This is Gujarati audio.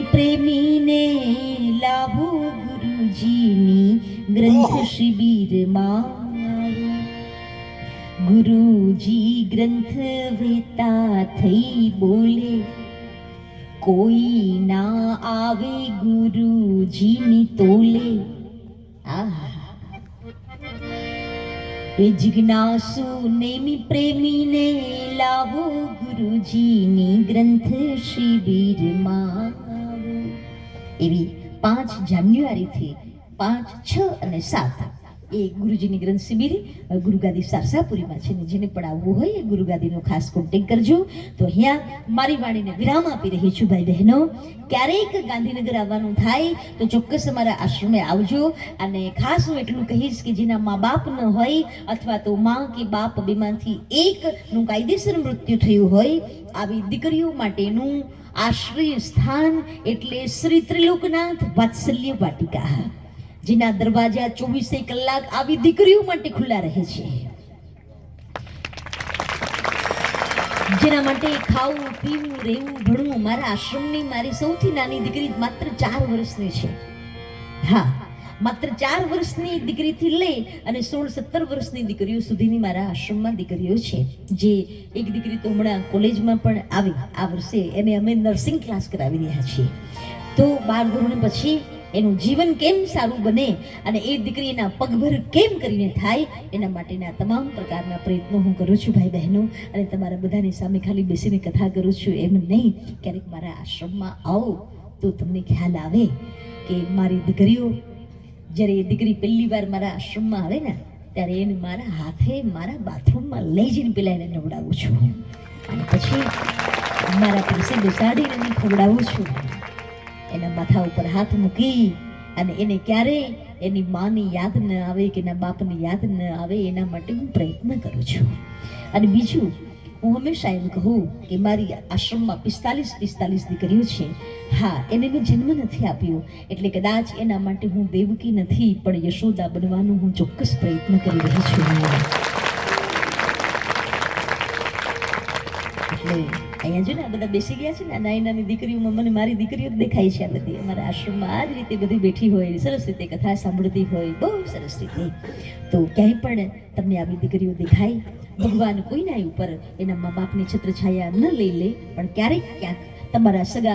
પ્રેમીને લાભો ગુરુજીની ગ્રંથ શિબિરમાં ગુરુજી ગ્રંથ વેતા થઈ બોલે કોઈ ના આવે ગુરુજીની તોલે આહા એ જિજ્ઞાસુ નેમી પ્રેમીને લાવો ગુરુજીની ગ્રંથ શિબિરમાં. એવી પાંચ જાન્યુઆરીથી પાંચ છ અને સાત. એ ગુરુજીની ગ્રંથ શિબિર ગુરુગાદી સારસાપુરીમાં છે ને જેને પણ આવવું હોય એ ગુરુગાદીનો ખાસ કોન્ટેક કરજો. તો અહીંયા મારી વાણીને વિરામ આપી રહી છું ભાઈ બહેનો. ક્યારેક ગાંધીનગર આવવાનું થાય તો ચોક્કસ અમારા આશ્રમે આવજો. અને ખાસ હું એટલું કહીશ કે જેના મા બાપ ન હોય અથવા તો મા કે બાપ બેમાંથી એકનું કાયદેસર મૃત્યુ થયું હોય, આવી દીકરીઓ માટેનું આશ્રય સ્થાન એટલે શ્રી ત્રિલોકનાથ વાત્સલ્ય વાટિકા. જેના દરવાજા ચોવીસે કલાક આવી દીકરીઓ માટે ખુલ્લા રહે છે. જેના માટે ખાવું, પીવું, રહેવું, ભણવું મારા આશ્રમની મારી સૌથી નાની દીકરી માત્ર ચાર વર્ષની છે. હા, માત્ર ચાર વર્ષની દીકરીથી લઈ અને સોળ સત્તર વર્ષની દીકરીઓ સુધીની મારા આશ્રમમાં દીકરીઓ છે. જે એક દીકરી તો હમણાં કોલેજમાં પણ આવી, આ વર્ષે એને અમે નર્સિંગ ક્લાસ કરાવી રહ્યા છીએ. તો બાર ધોરણ પછી એનું જીવન કેમ સારું બને અને એ દીકરી એના પગભર કેમ કરીને થાય, એના માટેના તમામ પ્રકારના પ્રયત્નો હું કરું છું ભાઈ બહેનો. અને તમારા બધાની સામે ખાલી બેસીને કથા કરું છું એમ નહીં. ક્યારેક મારા આશ્રમમાં આવો તો તમને ખ્યાલ આવે કે મારી દીકરીઓ જ્યારે એ દીકરી પહેલી વાર મારા આશ્રમમાં આવે ને, ત્યારે એને મારા હાથે મારા બાથરૂમમાં લઈ જઈને પેલા એને નવડાવું છું. અને પછી મારા પાસે બેસાડીને એને ખવડાવું છું. એના માથા ઉપર હાથ મૂકી અને એને ક્યારે એની માની યાદ ન આવે કે એના બાપની યાદ ન આવે એના માટે હું પ્રયત્ન કરું છું. અને બીજું, હું હંમેશા એમ કહું કે મારી આશ્રમમાં પિસ્તાલીસ પિસ્તાલીસ દીકરીઓ છે. હા, એને મેં જન્મ નથી આપ્યો. એટલે કદાચ એના માટે હું દેવકી નથી, પણ યશોદા બનવાનો હું ચોક્કસ પ્રયત્ન કરી રહી છું. એટલે અહીંયા જો ને બધા બેસી ગયા છે ને નાની નાની દીકરીઓમાં મને મારી દીકરીઓ દેખાય છે આ બધી. અમારા આશ્રમમાં આ જ રીતે બધી બેઠી હોય, સરસ રીતે કથા સાંભળતી હોય, બહુ સરસ રીતે. તો ક્યાંય પણ તમને આવી દીકરીઓ દેખાય, ભગવાન કોઈના ઉપર એના મા બાપની છત્રછાયા ન લઈ લે, પણ ક્યારેક ક્યાંક તમારા સગા